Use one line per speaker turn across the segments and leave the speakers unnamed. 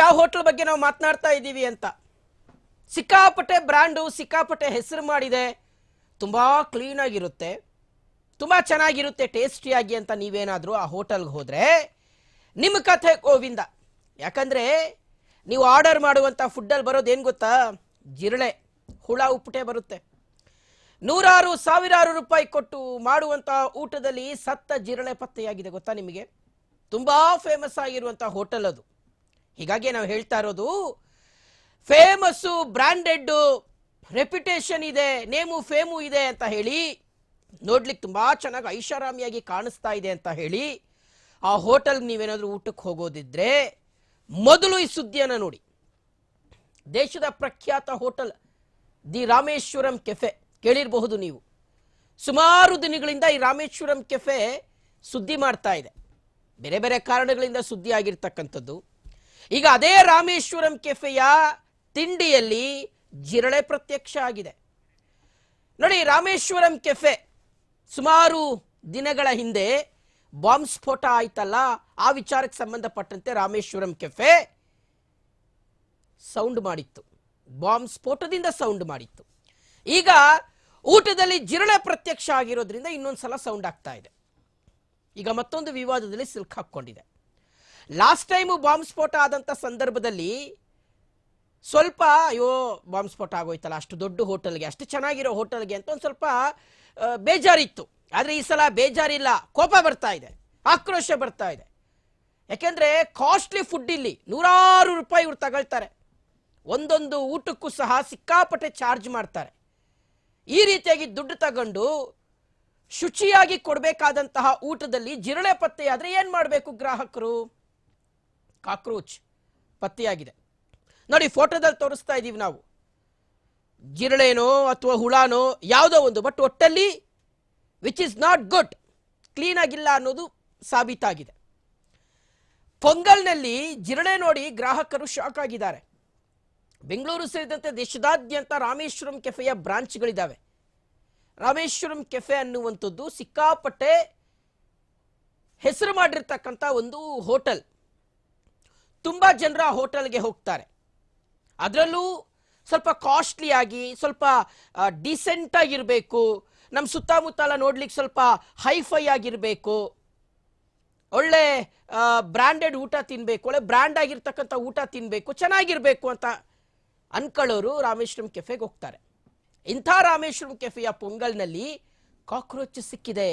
ಯಾವ ಹೋಟ್ಲ್ ಬಗ್ಗೆ ನಾವು ಮಾತನಾಡ್ತಾ ಇದ್ದೀವಿ ಅಂತ. ಸಿಕ್ಕಾಪಟ್ಟೆ ಬ್ರ್ಯಾಂಡು, ಸಿಕ್ಕಾಪಟ್ಟೆ ಹೆಸರು ಮಾಡಿದೆ. ತುಂಬ ಕ್ಲೀನಾಗಿರುತ್ತೆ ತುಂಬ ಚೆನ್ನಾಗಿರುತ್ತೆ, ಟೇಸ್ಟಿಯಾಗಿ ಅಂತ ನೀವೇನಾದರೂ ಆ ಹೋಟೆಲ್ಗೆ ಹೋದರೆ ನಿಮ್ಮ ಕಥೆ ಗೋವಿಂದ. ಯಾಕಂದರೆ ನೀವು ಆರ್ಡರ್ ಮಾಡುವಂಥ ಫುಡ್ಡಲ್ಲಿ ಬರೋದು ಏನು ಗೊತ್ತಾ? ಜಿರಳೆ. ಹುಳ, ಉಪ್ಪುಟೆ ಬರುತ್ತೆ. ನೂರಾರು, ಸಾವಿರಾರು ರೂಪಾಯಿ ಕೊಟ್ಟು ಮಾಡುವಂಥ ಊಟದಲ್ಲಿ ಸತ್ತ ಜಿರಳೆ ಪತ್ತೆಯಾಗಿದೆ ಗೊತ್ತಾ ನಿಮಗೆ? ತುಂಬ ಫೇಮಸ್ ಆಗಿರುವಂಥ ಹೋಟೆಲ್ ಅದು. ಹೀಗಾಗಿ ನಾವು ಹೇಳ್ತಾ ಇರೋದು, ಫೇಮಸ್ಸು ಬ್ರ್ಯಾಂಡೆಡ್ ರೆಪ್ಯುಟೇಷನ್ ಇದೆ, ನೇಮು, ಫೇಮು ಇದೆ ಅಂತ ಹೇಳಿ, ನೋಡ್ಲಿಕ್ಕೆ ತುಂಬ ಚೆನ್ನಾಗಿ ಐಷಾರಾಮಿಯಾಗಿ ಕಾಣಿಸ್ತಾ ಇದೆ ಅಂತ ಹೇಳಿ, ಆ ಹೋಟೆಲ್ಗೆ ನೀವೇನಾದರೂ ಊಟಕ್ಕೆ ಹೋಗೋದಿದ್ರೆ, ಮೊದಲು ಈ ಸುದ್ದಿಯನ್ನು ನೋಡಿ. ದೇಶದ ಪ್ರಖ್ಯಾತ ಹೋಟೆಲ್, ದಿ ರಾಮೇಶ್ವರಂ ಕೆಫೆ, ಕೇಳಿರಬಹುದು ನೀವು. ಸುಮಾರು ದಿನಗಳಿಂದ ಈ ರಾಮೇಶ್ವರಂ ಕೆಫೆ ಸುದ್ದಿ ಮಾಡ್ತಾ ಇದೆ. ಬೇರೆ ಬೇರೆ ಕಾರಣಗಳಿಂದ ಸುದ್ದಿ ಆಗಿರ್ತಕ್ಕಂಥದ್ದು. ಈಗ ಅದೇ ರಾಮೇಶ್ವರಂ ಕೆಫೆಯ ತಿಂಡಿಯಲ್ಲಿ ಜಿರಳೆ ಪ್ರತ್ಯಕ್ಷ ಆಗಿದೆ. ನೋಡಿ, ರಾಮೇಶ್ವರಂ ಕೆಫೆ ಸುಮಾರು ದಿನಗಳ ಹಿಂದೆ ಬಾಂಬ್ ಸ್ಫೋಟ ಆಯ್ತಲ್ಲ, ಆ ವಿಚಾರಕ್ಕೆ ಸಂಬಂಧಪಟ್ಟಂತೆ ರಾಮೇಶ್ವರಂ ಕೆಫೆ ಸೌಂಡ್ ಮಾಡಿತ್ತು. ಬಾಂಬ್ ಸ್ಫೋಟದಿಂದ ಸೌಂಡ್ ಮಾಡಿತ್ತು. ಈಗ ಊಟದಲ್ಲಿ ಜಿರಳೆ ಪ್ರತ್ಯಕ್ಷ ಆಗಿರೋದ್ರಿಂದ ಇನ್ನೊಂದ್ಸಲ ಸೌಂಡ್ ಆಗ್ತಾ ಇದೆ. ಈಗ ಮತ್ತೊಂದು ವಿವಾದದಲ್ಲಿ ಸಿಲ್ಕ್ ಹಾಕ್ಕೊಂಡಿದೆ. ಲಾಸ್ಟ್ ಟೈಮು ಬಾಂಬ್ ಸ್ಫೋಟ ಆದಂಥ ಸಂದರ್ಭದಲ್ಲಿ ಸ್ವಲ್ಪ, ಅಯ್ಯೋ ಬಾಂಬ್ ಸ್ಫೋಟ ಆಗೋಯ್ತಲ್ಲ, ಅಷ್ಟು ದೊಡ್ಡ ಹೋಟೆಲ್ಗೆ, ಅಷ್ಟು ಚೆನ್ನಾಗಿರೋ ಹೋಟೆಲ್ಗೆ ಅಂತ ಒಂದು ಸ್ವಲ್ಪ ಬೇಜಾರಿತ್ತು. ಆದರೆ ಈ ಸಲ ಬೇಜಾರಿಲ್ಲ. ಕೋಪ ಬರ್ತಾ ಇದೆ. ಆಕ್ರೋಶ ಬರ್ತಾ ಇದೆ. ಯಾಕೆಂದರೆ ಕಾಸ್ಟ್ಲಿ ಫುಡ್ ಇಲ್ಲಿ ನೂರಾರು ರೂಪಾಯಿ ಇವ್ರು ತಗೊಳ್ತಾರೆ. ಒಂದೊಂದು ಊಟಕ್ಕೂ ಸಹ ಸಿಕ್ಕಾಪಟ್ಟೆ ಚಾರ್ಜ್ ಮಾಡ್ತಾರೆ. ಈ ರೀತಿಯಾಗಿ ದುಡ್ಡು ತಗೊಂಡು ಶುಚಿಯಾಗಿ ಕೊಡಬೇಕಾದಂತಹ ಊಟದಲ್ಲಿ ಜಿರಳೆ ಪತ್ತೆಯಾದರೆ ಏನು ಮಾಡಬೇಕು ಗ್ರಾಹಕರು? ಕಾಕ್ರೋಚ್ ಪತ್ತೆಯಾಗಿದೆ. ನೋಡಿ, ಫೋಟೋದಲ್ಲಿ ತೋರಿಸ್ತಾ ಇದ್ದೀವಿ ನಾವು. ಜಿರಳೆನೋ ಅಥವಾ ಹುಳಾನೋ ಯಾವುದೋ ಒಂದು, ಬಟ್ ಒಟ್ಟಲ್ಲಿ which is not good clean ಆಗಿಲ್ಲ ಅನ್ನೋದು ಸಾಬೀತಾಗಿದೆ. ಪೊಂಗಲ್ನಲ್ಲಿ ಜಿರಳೆ ನೋಡಿ ಗ್ರಾಹಕರು ಶಾಕ್ ಆಗಿದ್ದಾರೆ. ಬೆಂಗಳೂರು ಸೇರಿದಂತೆ ದೇಶದಾದ್ಯಂತ ರಾಮೇಶ್ವರಂ ಕೆಫೆಯ ಬ್ರಾಂಚ್ಗಳಿದ್ದಾವೆ. ರಾಮೇಶ್ವರಂ ಕೆಫೆ ಅನ್ನುವಂಥದ್ದು ಸಿಕ್ಕಾಪಟ್ಟೆ ಹೆಸರು ಮಾಡಿರ್ತಕ್ಕಂಥ ಒಂದು ಹೋಟೆಲ್. ತುಂಬ ಜನರ ಹೋಟೆಲ್ಗೆ ಹೋಗ್ತಾರೆ. ಅದರಲ್ಲೂ ಸ್ವಲ್ಪ ಕಾಸ್ಟ್ಲಿ ಆಗಿ ಸ್ವಲ್ಪ ಡಿಸೆಂಟ್ ಆಗಿರಬೇಕು ನಮ್ಮ ಸುತ್ತಮುತ್ತಲ ನೋಡ್ಲಿಕ್ಕೆ ಸ್ವಲ್ಪ ಹೈಫೈ ಆಗಿರಬೇಕು ಒಳ್ಳೆ ಬ್ರ್ಯಾಂಡೆಡ್ ಊಟ ತಿನ್ನಬೇಕು ಒಳ್ಳೆ ಬ್ರ್ಯಾಂಡ್ ಆಗಿರ್ತಕ್ಕಂಥ ಊಟ ತಿನ್ನಬೇಕು ಚೆನ್ನಾಗಿರಬೇಕು ಅಂತ ಅನ್ಕೊಳ್ಳೋರು ರಾಮೇಶ್ವರಂ ಕೆಫೆಗೆ ಹೋಗ್ತಾರೆ. ಇಂಥ ರಾಮೇಶ್ವರಂ ಕೆಫೆಯ ಪೊಂಗಲ್ನಲ್ಲಿ ಕಾಕ್ರೋಚ್ ಸಿಕ್ಕಿದೆ.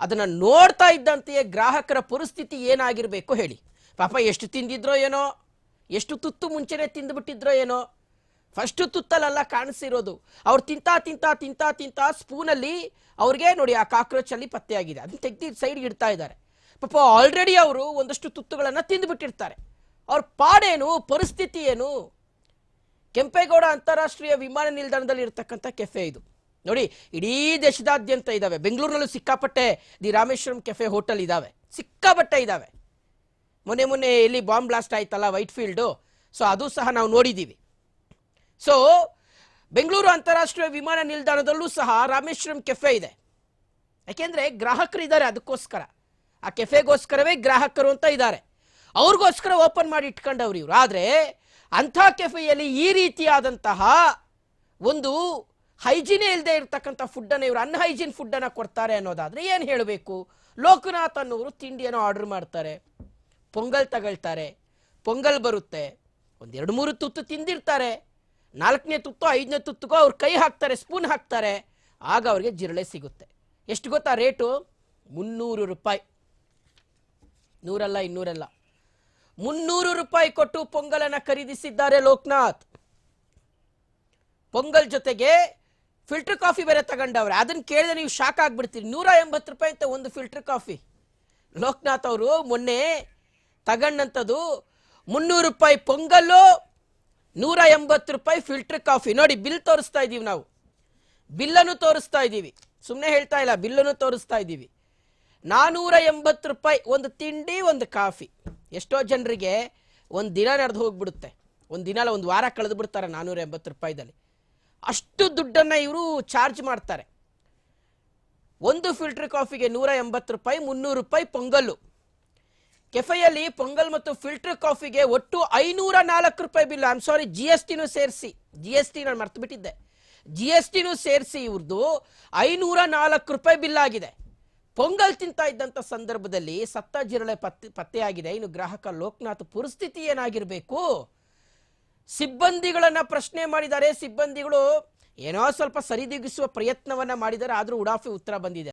ಅದನ್ನು ನೋಡ್ತಾ ಇದ್ದಂತೆಯೇ ಗ್ರಾಹಕರ ಪರಿಸ್ಥಿತಿ ಏನಾಗಿರಬೇಕು ಹೇಳಿ. ಪಾಪ ಎಷ್ಟು ತಿಂದಿದ್ರೋ ಏನೋ, ಎಷ್ಟು ತುತ್ತು ಮುಂಚೆನೆ ತಿಂದುಬಿಟ್ಟಿದ್ರೋ ಏನೋ ಫಸ್ಟು ತುತ್ತಲೆಲ್ಲ ಕಾಣಿಸಿರೋದು. ಅವ್ರು ತಿಂತಾ ತಿಂತಾ ತಿಂತಾ ತಿಂತಾ ಸ್ಪೂನಲ್ಲಿ ಅವ್ರಿಗೆ ನೋಡಿ ಆ ಕಾಕ್ರೋಚಲ್ಲಿ ಪತ್ತೆಯಾಗಿದೆ. ಅದನ್ನ ತೆಗ್ದು ಸೈಡ್ಗೆ ಇಡ್ತಾ ಇದ್ದಾರೆ. ಪಾಪ ಆಲ್ರೆಡಿ ಅವರು ಒಂದಷ್ಟು ತುತ್ತುಗಳನ್ನು ತಿಂದುಬಿಟ್ಟಿರ್ತಾರೆ. ಅವ್ರ ಪಾಡೇನು, ಪರಿಸ್ಥಿತಿ ಏನು? ಕೆಂಪೇಗೌಡ ಅಂತಾರಾಷ್ಟ್ರೀಯ ವಿಮಾನ ನಿಲ್ದಾಣದಲ್ಲಿ ಇರತಕ್ಕಂಥ ಕೆಫೆ ಇದು. ನೋಡಿ, ಇಡೀ ದೇಶದಾದ್ಯಂತ ಇದ್ದಾವೆ ಬೆಂಗಳೂರಿನಲ್ಲೂ ಸಿಕ್ಕಾಪಟ್ಟೆ ದಿ ರಾಮೇಶ್ವರಂ ಕೆಫೆ ಹೋಟೆಲ್ ಇದ್ದಾವೆ ಸಿಕ್ಕಾಪಟ್ಟೆ ಇದ್ದಾವೆ ಮೊನ್ನೆ ಮೊನ್ನೆ ಇಲ್ಲಿ ಬಾಂಬ್ ಬ್ಲಾಸ್ಟ್ ಆಯ್ತಲ್ಲ ವೈಟ್ ಫೀಲ್ಡು ಸೊ ಅದು ಸಹ ನಾವು ನೋಡಿದ್ದೀವಿ. ಸೊ ಬೆಂಗಳೂರು ಅಂತಾರಾಷ್ಟ್ರೀಯ ವಿಮಾನ ನಿಲ್ದಾಣದಲ್ಲೂ ಸಹ ರಾಮೇಶ್ವರಂ ಕೆಫೆ ಇದೆ. ಯಾಕೆಂದ್ರೆ ಗ್ರಾಹಕರು ಇದ್ದಾರೆ ಅದಕ್ಕೋಸ್ಕರ. ಆ ಕೆಫೆಗೋಸ್ಕರವೇ ಗ್ರಾಹಕರು ಅಂತ ಇದ್ದಾರೆ. ಅವ್ರಿಗೋಸ್ಕರ ಓಪನ್ ಮಾಡಿ ಇಟ್ಕೊಂಡವ್ರು ಇವರು. ಆದರೆ ಅಂಥ ಕೆಫೆಯಲ್ಲಿ ಈ ರೀತಿಯಾದಂತಹ ಒಂದು ಹೈಜಿನೇ ಇಲ್ಲದೆ ಇರತಕ್ಕಂಥ ಫುಡ್ಡನ್ನು ಇವರು ಅನ್ಹೈಜಿನ್ ಫುಡ್ಡನ್ನು ಕೊಡ್ತಾರೆ ಅನ್ನೋದಾದರೆ ಏನು ಹೇಳಬೇಕು? ಲೋಕನಾಥ್ ಅನ್ನೋರು ತಿಂಡಿಯನ್ನು ಆರ್ಡರ್ ಮಾಡ್ತಾರೆ. ಪೊಂಗಲ್ ತಗೊಳ್ತಾರೆ. ಪೊಂಗಲ್ ಬರುತ್ತೆ. ಒಂದೆರಡು ಮೂರು ತುತ್ತು ತಿಂದಿರ್ತಾರೆ. ನಾಲ್ಕನೇ ತುತ್ತು, ಐದನೇ ತುತ್ತುಗೋ ಅವ್ರು ಕೈ ಹಾಕ್ತಾರೆ, ಸ್ಪೂನ್ ಹಾಕ್ತಾರೆ. ಆಗ ಅವ್ರಿಗೆ ಜಿರಳೆ ಸಿಗುತ್ತೆ. ಎಷ್ಟು ಗೊತ್ತಾ ರೇಟು? ಮುನ್ನೂರು ರೂಪಾಯಿ. ನೂರಲ್ಲ, ಇನ್ನೂರಲ್ಲ. ಮುನ್ನೂರು ರೂಪಾಯಿ ಕೊಟ್ಟು ಪೊಂಗಲನ್ನು ಖರೀದಿಸಿದ್ದಾರೆ ಲೋಕನಾಥ್. ಪೊಂಗಲ್ ಜೊತೆಗೆ ಫಿಲ್ಟರ್ ಕಾಫಿ ಬೇರೆ ತಗೊಂಡವ್ರೆ. ಅದನ್ನ ಕೇಳಿದ್ರೆ ನೀವು ಶಾಕ್ ಆಗ್ಬಿಡ್ತೀರಿ. ನೂರ ಎಂಬತ್ತು ರೂಪಾಯಿ ಅಂತ ಒಂದು ಫಿಲ್ಟರ್ ಕಾಫಿ. ಲೋಕನಾಥ್ ಅವರು ಮೊನ್ನೆ ತಗೊಂಡಂಥದ್ದು ಮುನ್ನೂರು ರೂಪಾಯಿ ಪೊಂಗಲ್ಲು ನೂರ ಎಂಬತ್ತು ರೂಪಾಯಿ ಫಿಲ್ಟರ್ ಕಾಫಿ ನೋಡಿ, ಬಿಲ್ ತೋರಿಸ್ತಾ ಇದ್ದೀವಿ ನಾವು. ಬಿಲ್ಲನ್ನು ತೋರಿಸ್ತಾ ಇದ್ದೀವಿ. ಸುಮ್ಮನೆ ಹೇಳ್ತಾ ಇಲ್ಲ, ಬಿಲ್ಲನ್ನು ತೋರಿಸ್ತಾ ಇದ್ದೀವಿ. ನಾನ್ನೂರ ಎಂಬತ್ತು ರೂಪಾಯಿ ಒಂದು ತಿಂಡಿ, ಒಂದು ಕಾಫಿ ಎಷ್ಟೋ ಜನರಿಗೆ ಒಂದು ದಿನ ನಡೆದು ಹೋಗ್ಬಿಡುತ್ತೆ. ಒಂದು ದಿನ ಒಂದು ವಾರ ಕಳೆದು ಬಿಡ್ತಾರೆ ನಾನ್ನೂರ ಎಂಬತ್ತು ರೂಪಾಯಿದಲ್ಲಿ. ಅಷ್ಟು ದುಡ್ಡನ್ನು ಇವರು ಚಾರ್ಜ್ ಮಾಡ್ತಾರೆ. ಒಂದು ಫಿಲ್ಟರ್ ಕಾಫಿಗೆ ನೂರ ಎಂಬತ್ತು ರೂಪಾಯಿ, ಮುನ್ನೂರು ರೂಪಾಯಿ ಪೊಂಗಲ್ಲು. ಕೆಫೆಯಲ್ಲಿ ಪೊಂಗಲ್ ಮತ್ತು ಫಿಲ್ಟರ್ ಕಾಫಿಗೆ ಒಟ್ಟು ಐನೂರ ನಾಲ್ಕು ರೂಪಾಯಿ bill I'm sorry G S ಟಿನೂ ಸೇರಿಸಿ. ಜಿ ಎಸ್ ಟಿ ನಾನು ಮರ್ತು ಬಿಟ್ಟಿದ್ದೆ ಜಿ ಎಸ್ ಟಿನೂ ಸೇರಿಸಿ ಇವ್ರದ್ದು ಐನೂರ ನಾಲ್ಕು ರೂಪಾಯಿ ಬಿಲ್ ಆಗಿದೆ ಪೊಂಗಲ್ ತಿಂತಾ ಇದ್ದಂಥ ಸಂದರ್ಭದಲ್ಲಿ ಸತ್ತ ಜಿರಳೆ ಪತ್ತೆ, ಪತ್ತೆಯಾಗಿದೆ. ಇನ್ನು ಗ್ರಾಹಕ ಲೋಕನಾಥ್ ಪರಿಸ್ಥಿತಿ ಏನಾಗಿರಬೇಕು? ಸಿಬ್ಬಂದಿಗಳನ್ನ ಪ್ರಶ್ನೆ ಮಾಡಿದ್ದಾರೆ. ಸಿಬ್ಬಂದಿಗಳು ಏನೋ ಸ್ವಲ್ಪ ಸರಿದೂಗಿಸುವ ಪ್ರಯತ್ನವನ್ನ ಮಾಡಿದ್ದಾರೆ. ಆದರೂ ಉಡಾಫಿ ಉತ್ತರ ಬಂದಿದೆ.